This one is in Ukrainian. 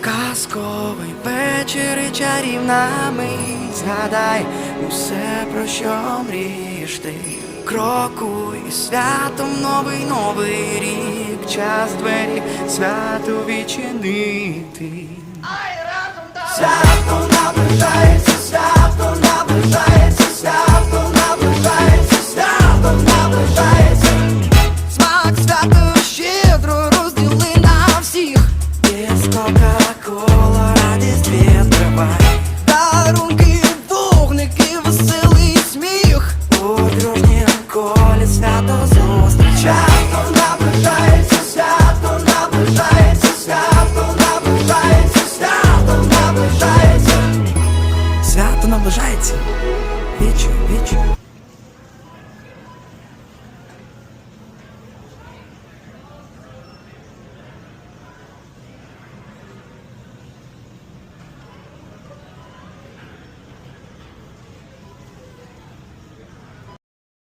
Казковий вечір і чарівна мить. Згадай усе, про що мрієш ти. Крокуй святом новий новий рік. Час двері свято відчинити кока-кола, радість вітрова Дарунки, вогники, веселий сміх. У дружнім колі свято зустрічай. Свято наближається, вічу, вічу.